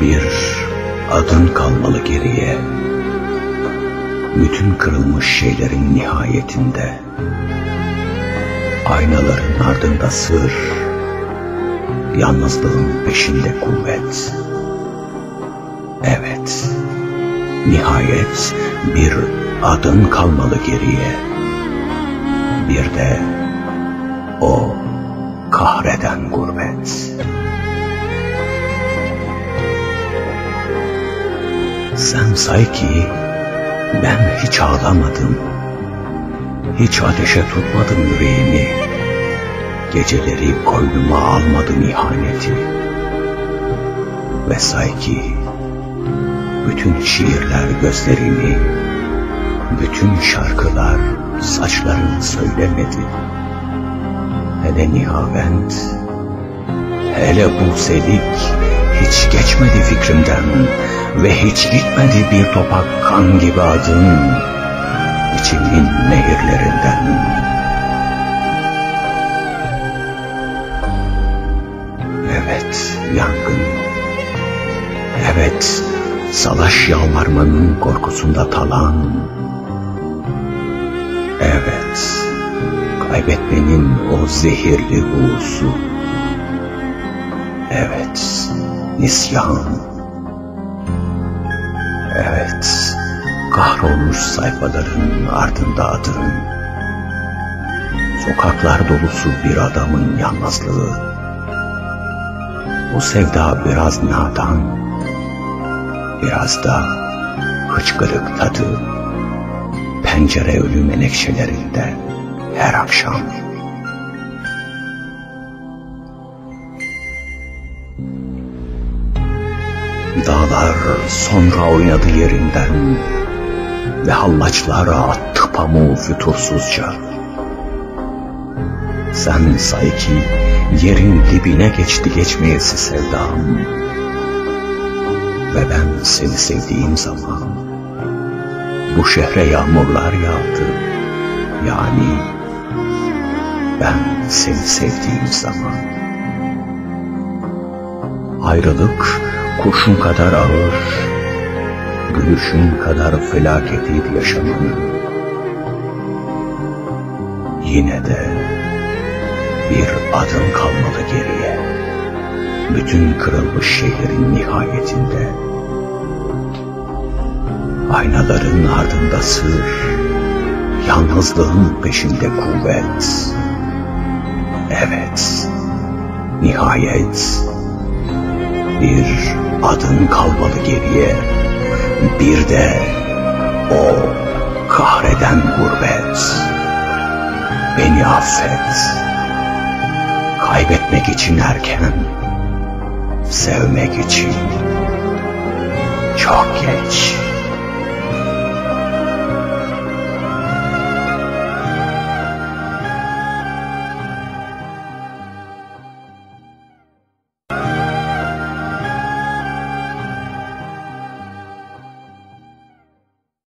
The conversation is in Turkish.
Bir adın kalmalı geriye. Bütün kırılmış şeylerin nihayetinde. Aynaların ardında sır. Yalnızlığın peşinde kuvvet. Evet. Nihayet bir adın kalmalı geriye. Bir de o kahreden gurbet. Sen say ki ben hiç ağlamadım. Hiç ateşe tutmadım yüreğimi. Geceleri koynuma almadım ihaneti. Ve say ki bütün şiirler gözlerimi, bütün şarkılar saçlarını söylemedi. Hele nihavent, hele bu selik hiç geçmedi fikrimden ve hiç gitmedi bir topak kan gibi adın içimin nehirlerinden. Evet yangın, evet salaş yalvarmanın korkusunda talan, evet kaybetmenin o zehirli buğusu, evet nisyan, evet kahrolmuş sayfaların ardında adın, sokaklar dolusu bir adamın yalnızlığı, bu sevda biraz nadan, biraz da hıçkırık tadı, pencere ölü menekşelerinde her akşam. Dağlar sonra oynadı yerinden ve hallaçlara attı pamuğu fütursuzca. Sen say ki yerin dibine geçti geçmeyesi sevdam ve ben seni sevdiğim zaman bu şehre yağmurlar yağdı. Yani ben seni sevdiğim zaman ayrılık kurşun kadar ağır, gülüşün kadar felaketiydi yaşamanın. Yine de bir adım kalmalı geriye. Bütün kırılmış şeylerin nihayetinde. Aynaların ardında sır, yalnızlığın peşinde kuvvet. Evet, nihayet bir adın kalmalı geriye. Bir de o kahreden gurbet. Beni affet. Kaybetmek için erken, sevmek için çok geç.